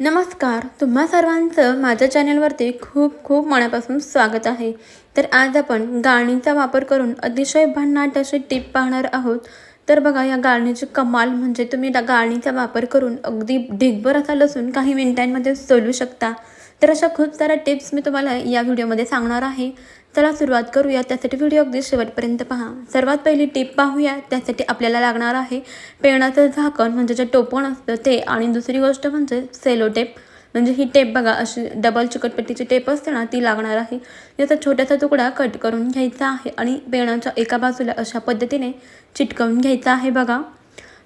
नमस्कार तुम्हा सर्वांचं माझ्या चॅनलवरती खूप खूप मनापासून स्वागत आहे. तर आज आपण गाळणीचा वापर करून अतिशय भन्नाट अशी टीप पाहणार आहोत. तर बघा या गाळणीची कमाल म्हणजे तुम्ही त्या गाळणीचा वापर करून अगदी ढिगभर असा लसूण काही मिनिटांमध्ये सोलू शकता. तर अशा खूप साऱ्या टिप्स मी तुम्हाला या व्हिडिओमध्ये सांगणार आहे. चला सुरुवात करूया. त्यासाठी व्हिडिओ अगदी शेवटपर्यंत पहा. सर्वात पहिली टिप पाहूया. त्यासाठी आपल्याला लागणार आहे पेणाचं झाकण म्हणजे जे टोपण असतं ते. आणि दुसरी गोष्ट म्हणजे सेलो टेप म्हणजे ही टेप बघा अशी डबल चिकटपट्टीची टेप असते ना ती लागणार आहे. याचा छोटासा तुकडा कट करून घ्यायचा आहे. आणि पेणाच्या एका बाजूला अशा पद्धतीने चिटकवून घ्यायचा आहे बघा.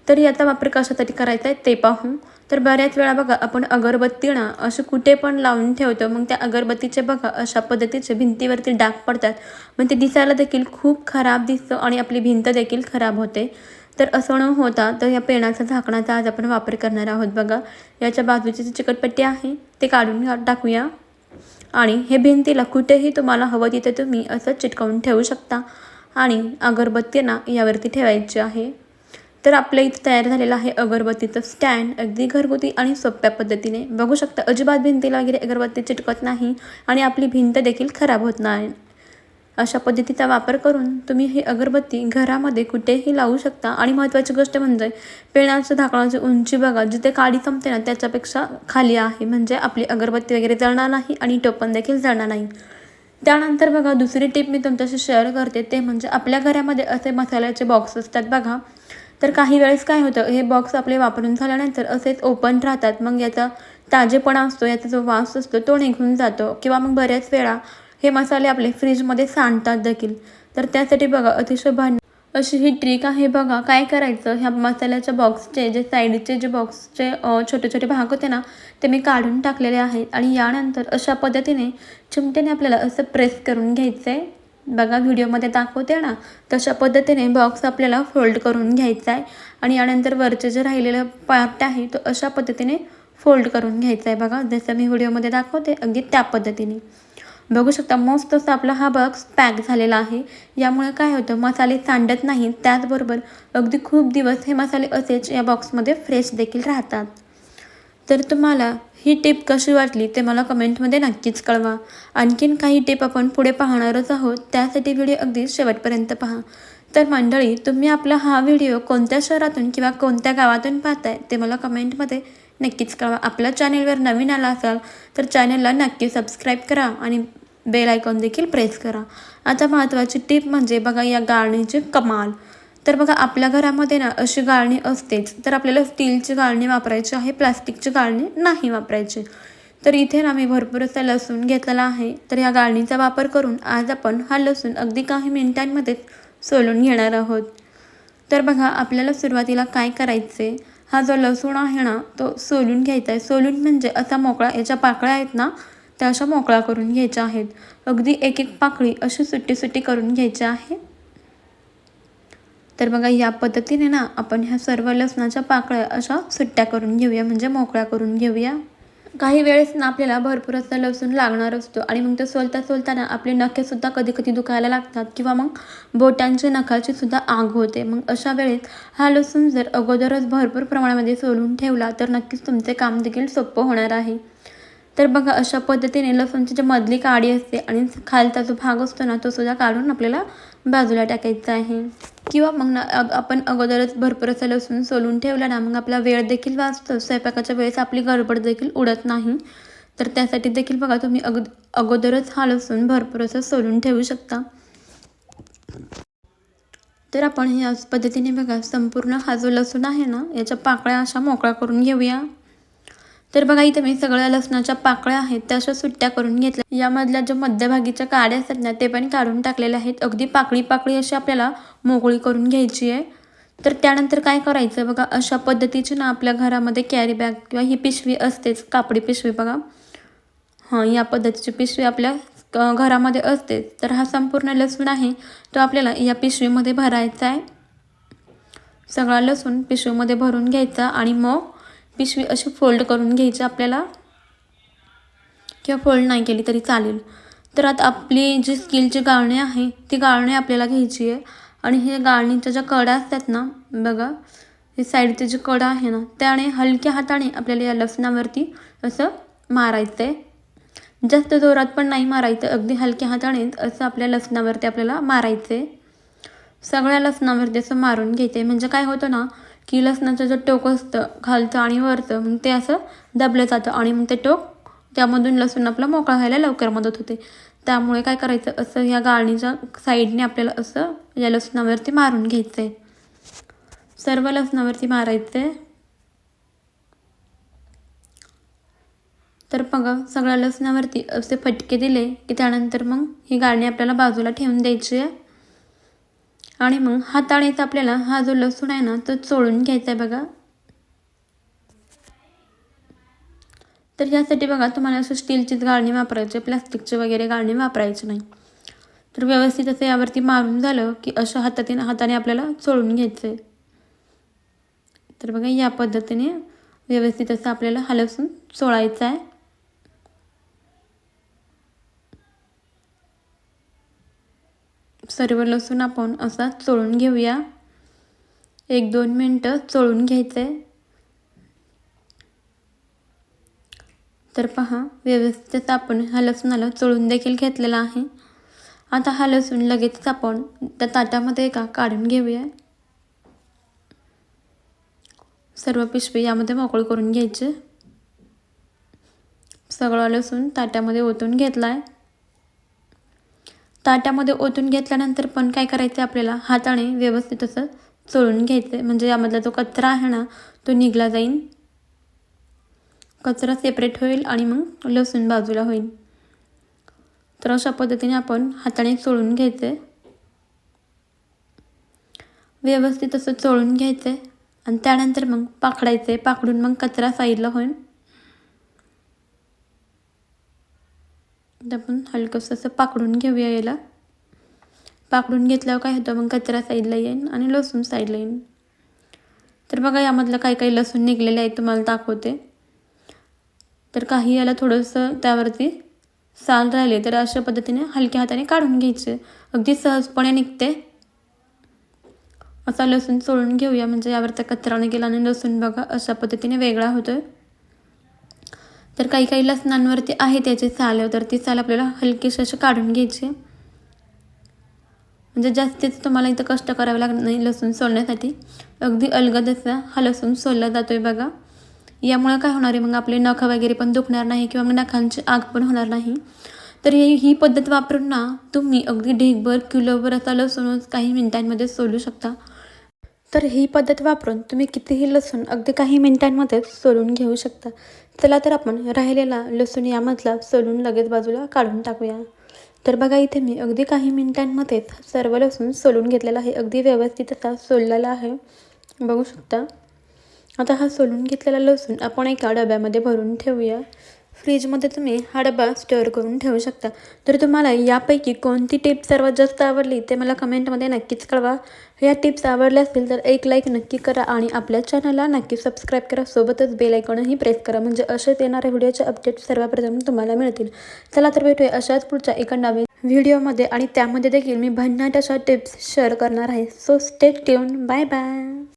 तर याचा वापर कशासाठी करायचा आहे ते पाहू तर बऱ्याच वेळा बघा आपण अगरबत्तीनं असे कुठे पण लावून ठेवतो मग त्या अगरबत्तीचे बघा अशा पद्धतीचे भिंतीवरती डाग पडतात. मग ते दिसायला देखील खूप खराब दिसतं आणि आपली भिंत देखील खराब होते. तर असं न होता तर या पेणाचा झाकणाचा आज आपण वापर करणार आहोत बघा. याच्या बाजूची जी चिकटपट्टी आहे ते काढून टाकूया. आणि हे भिंतीला कुठेही तुम्हाला हवं तिथे तुम्ही असं चिटकवून ठेवू शकता. आणि अगरबत्तीना यावरती ठेवायची आहे. तर आपल्या इथं तयार झालेलं आहे अगरबत्तीचं स्टँड. अगदी घरगुती आणि सोप्या पद्धतीने. बघू शकता अजिबात भिंतीला वगैरे अगरबत्ती चिटकत नाही आणि आपली भिंत देखील खराब होत नाही. अशा पद्धतीचा वापर करून तुम्ही ही अगरबत्ती घरामध्ये कुठेही लावू शकता. आणि महत्त्वाची गोष्ट म्हणजे पेणाचं धाकणाची उंची बघा. जिथे काडी संपते ना त्याच्यापेक्षा खाली आहे. म्हणजे आपली अगरबत्ती वगैरे जळणार नाही आणि टोपण देखील जळणार नाही. त्यानंतर बघा दुसरी टिप मी तुमच्याशी शेअर करते. ते म्हणजे आपल्या घरामध्ये असे मसाल्याचे बॉक्स असतात बघा. तर काही वेळेस काय होतं हे बॉक्स आपले वापरून झाल्यानंतर असेच ओपन राहतात. मग याचा ताजेपणा असतो याचा जो वास असतो तो निघून जातो. किंवा मग बऱ्याच वेळा हे मसाले आपले फ्रीजमध्ये सांडतात देखील. तर त्यासाठी बघा अतिशय भान अशी ही ट्रिक आहे बघा काय करायचं? ह्या मसाल्याच्या बॉक्सचे जे साईडचे जे बॉक्सचे छोटे छोटे भाग होते ना ते मी काढून टाकलेले आहेत. आणि यानंतर अशा पद्धतीने चिमट्याने आपल्याला असं प्रेस करून घ्यायचं आहे बघा व्हिडिओमध्ये दाखवते ना तशा पद्धतीने बॉक्स आपल्याला फोल्ड करून घ्यायचा आहे. आणि यानंतर वरचे जे राहिलेलं पार्ट आहे तो अशा पद्धतीने फोल्ड करून घ्यायचा आहे बघा. जसं मी व्हिडिओमध्ये दाखवते अगदी त्या पद्धतीने. बघू शकता मस्त असा आपला हा बॉक्स पॅक झालेला आहे. यामुळे काय होतं मसाले सांडत नाही त्याचबरोबर अगदी खूप दिवस हे मसाले असेच या बॉक्समध्ये फ्रेश देखील राहतात. तर तुम्हाला ही टिप कशी वाटली ते मला कमेंटमध्ये नक्कीच कळवा. आणखीन काही टिप आपण पुढे पाहणारच आहोत त्यासाठी व्हिडिओ अगदी शेवटपर्यंत पहा. तर मंडळी तुम्ही आपला हा व्हिडिओ कोणत्या शहरातून किंवा कोणत्या गावातून पाहताय ते मला कमेंटमध्ये नक्कीच कळवा. आपल्या चॅनेलवर नवीन आला असाल तर चॅनलला नक्की सबस्क्राईब करा आणि बेल आयकॉन देखील प्रेस करा. आता महत्त्वाची टिप म्हणजे बघा या गाळणीची कमाल. तर बघा आपल्या घरामध्ये ना अशी गाळणी असतेच. तर आपल्याला स्टीलची गाळणी वापरायची आहे प्लास्टिकची गाळणी नाही वापरायची. तर इथे ना मी भरपूर असा लसूण घेतलेला आहे. तर या गाळणीचा वापर करून आज आपण हा लसूण अगदी काही मिनिटांमध्येच सोलून घेणार आहोत. तर बघा आपल्याला सुरुवातीला काय करायचे? हा जो लसूण आहे ना तो सोलून घ्यायचा आहे. सोलून म्हणजे असा मोकळा याच्या पाकळ्या आहेत ना त्या अशा मोकळा करून घ्यायच्या आहेत. अगदी एक एक पाकळी अशी सुट्टी सुट्टी करून घ्यायची आहे. तर बघा या पद्धतीने ना आपण ह्या सर्व लसणाच्या पाकळ्या अशा सुट्ट्या करून घेऊया. म्हणजे मोकळ्या करून घेऊया. काही वेळेस ना आपल्याला भरपूर असं लसूण लागणार असतो आणि मग ते सोलता सोलताना आपले नखेसुद्धा कधी कधी दुखायला लागतात किंवा मग बोटांच्या नखाची सुद्धा आग होते. मग अशा वेळेस हा लसूण जर अगोदरच भरपूर प्रमाणामध्ये सोलून ठेवला तर नक्कीच तुमचे काम देखील सोपं होणार आहे. तर बघा अशा पद्धतीने लसूणची जी मधली काडी असते आणि खालचा जो भाग असतो ना तो सुद्धा काढून आपल्याला बाजूला टाकायचा आहे. किंवा मग ना आपण अगोदरच भरपूर असं लसूण सोलून ठेवला ना मग आपला वेळ देखील वाचतो. स्वयंपाकाच्या वेळेस आपली गडबड देखील उडत नाही. तर त्यासाठी देखील बघा तुम्ही अग अगोदरच हा लसूण भरपूर असं सोलून ठेवू शकता. तर आपण ह्याच पद्धतीने बघा संपूर्ण हा जो लसूण आहे ना याच्या पाकळ्या अशा मोकळ्या करून घेऊया. तर बघा इथे मी सगळ्या लसणाच्या पाकळ्या आहेत त्या अशा सुट्ट्या करून घेतल्या. यामधल्या ज्या मध्यभागीच्या काड्या असतात ना ते पण काढून टाकलेल्या आहेत. अगदी पाकळी पाकळी अशी आपल्याला मोकळी करून घ्यायची आहे. तर त्यानंतर काय करायचं बघा अशा पद्धतीची ना आपल्या घरामध्ये कॅरी बॅग किंवा ही पिशवी असतेच कापडी पिशवी बघा. हां या पद्धतीची पिशवी आपल्या घरामध्ये असते तर हा संपूर्ण लसूण आहे तो आपल्याला या पिशवीमध्ये भरायचा आहे. सगळा लसूण पिशवीमध्ये भरून घ्यायचा आणि मग पिशवी अशी फोल्ड करून घ्यायची आपल्याला. किंवा फोल्ड नाही केली तरी चालेल. तर आता आपली जी स्किलची गाळणी आहे ती गाळणी आपल्याला घ्यायची आहे. आणि हे गाळणीच्या ज्या कडा असतात ना बघा हे साईडचे जे कडा आहे ना त्याने हलक्या हाताने आपल्याला या लसणावरती असं मारायचं आहे जास्त जोरात पण नाही मारायचं अगदी हलक्या हाताने असं आपल्या लसणावरती आपल्याला मारायचं आहे सगळ्या लसणावरती असं मारून घेते. म्हणजे काय होतं ना की लसणाचं जे टोक असतं खालचं आणि वरचं मग ते असं दबलं जातं आणि मग ते टोक त्यामधून लसूण आपला मोकळा व्हायला लवकर मदत होते. त्यामुळे काय करायचं असं ह्या गाळणीच्या साईडने आपल्याला असं या लसणावरती मारून घ्यायचं आहे सर्व लसणावरती मारायचं आहे तर बघा सगळ्या लसणावरती असे फटके दिले की त्यानंतर मग ही गाळणी आपल्याला बाजूला ठेवून द्यायची आहे. आणि मग हाताळीचा आपल्याला हा जो लसूण आहे ना तो चोळून घ्यायचा आहे बघा. तर यासाठी बघा तुम्हाला असं स्टीलचीच गाळणी वापरायची प्लास्टिकची वगैरे गाळणी वापरायची नाही. तर व्यवस्थित असं यावरती मारून झालं की अशा हातातीन हाताने आपल्याला चोळून घ्यायचं आहे. तर बघा या पद्धतीने व्यवस्थित असं आपल्याला हा लसूण चोळायचा आहे. सर्व लसूण आपण असा चोळून घेऊया. एक दोन मिनटं चोळून घ्यायचं. आहे तर पहा व्यवस्थित आपण हा लसूणाला चोळून देखील घेतलेला आहे. आता हा लसूण लगेचच आपण त्या ताटामध्ये एका काढून घेऊया. सर्व पिशवी यामध्ये मोकळं करून घ्यायचे. सगळा लसूण ताट्यामध्ये ओतून घेतला आहे ताट्यामध्ये ओतून घेतल्यानंतर पण काय करायचं आपल्याला? हाताने व्यवस्थित असं चोळून घ्यायचं म्हणजे यामधला जो कचरा आहे ना तो निघला जाईल कचरा सेपरेट होईल आणि मग लसूण बाजूला होईल. तर अशा पद्धतीने आपण हाताने चोळून घ्यायचे व्यवस्थित असं चोळून घ्यायचं आणि त्यानंतर मग पाकडायचे पाकडून मग कचरा साईडला होईल. आपण हलकंसं असं पाकडून घेऊया याला. पाकडून घेतल्यावर काय होतं मग कचरा साईडला येईन आणि लसूण साईडला येईन. तर बघा यामधलं काही काही लसूण निघलेले आहे तुम्हाला दाखवते. तर काही याला थोडंसं त्यावरती साल राहिले तर अशा पद्धतीने हलक्या हाताने काढून घ्यायचे. अगदी सहजपणे निघते. असा लसूण चोळून घेऊया म्हणजे यावरचा कचराने गेला आणि लसूण बघा अशा पद्धतीने वेगळा होतोय. तर काही काही लसणांवरती आहे त्याचे साल तर ती साल आपल्याला हलकीशी असे काढून घ्यायचे. म्हणजे जास्तीच तुम्हाला इथं कष्ट करावे लागणार नाही लसूण सोलण्यासाठी. अगदी अलगद असा हा लसूण सोलला आहे बघा. यामुळे काय होणार आहे मग आपले नख वगैरे पण दुखणार नाही किंवा मग नखांची आग पण होणार नाही. तर हे ही पद्धत वापरून ना तुम्ही अगदी ढेकभर किलोभर असा लसूण काही मिनिटांमध्ये सोलू शकता. तर ही पद्धत वापरून तुम्ही कितीही लसूण अगदी काही मिनिटांमध्येच सोलून घेऊ शकता. चला तर आपण राहिलेला लसूण यामधला सोलून लगेच बाजूला काढून टाकूया. तर बघा इथे मी अगदी काही मिनिटांमध्येच सर्व लसूण सोलून घेतलेला आहे. अगदी व्यवस्थित असा सोललेला आहे. बघू शकता. आता हा सोलून घेतलेला लसूण आपण एका डब्यामध्ये भरून ठेवूया. फ्रीजमध्ये तुम्ही हा डबा स्टोअर करून ठेवू शकता. तर तुम्हाला यापैकी कोणती टिप सर्वात जास्त आवडली ते मला कमेंटमध्ये नक्कीच कळवा. या टिप्स आवडल्या असतील तर एक लाईक नक्की करा आणि आपल्या चॅनलला नक्की सबस्क्राईब करा. सोबतच बेल आयकॉनही प्रेस करा. म्हणजे असेच येणाऱ्या व्हिडिओचे अपडेट सर्वप्रथम तुम्हाला मिळतील. चला तर भेटूया अशाच पुढच्या एका नवीन व्हिडिओमध्ये आणि त्यामध्ये देखील मी भन्नाट अशा टिप्स शेअर करणार आहे. So stay tune bye bye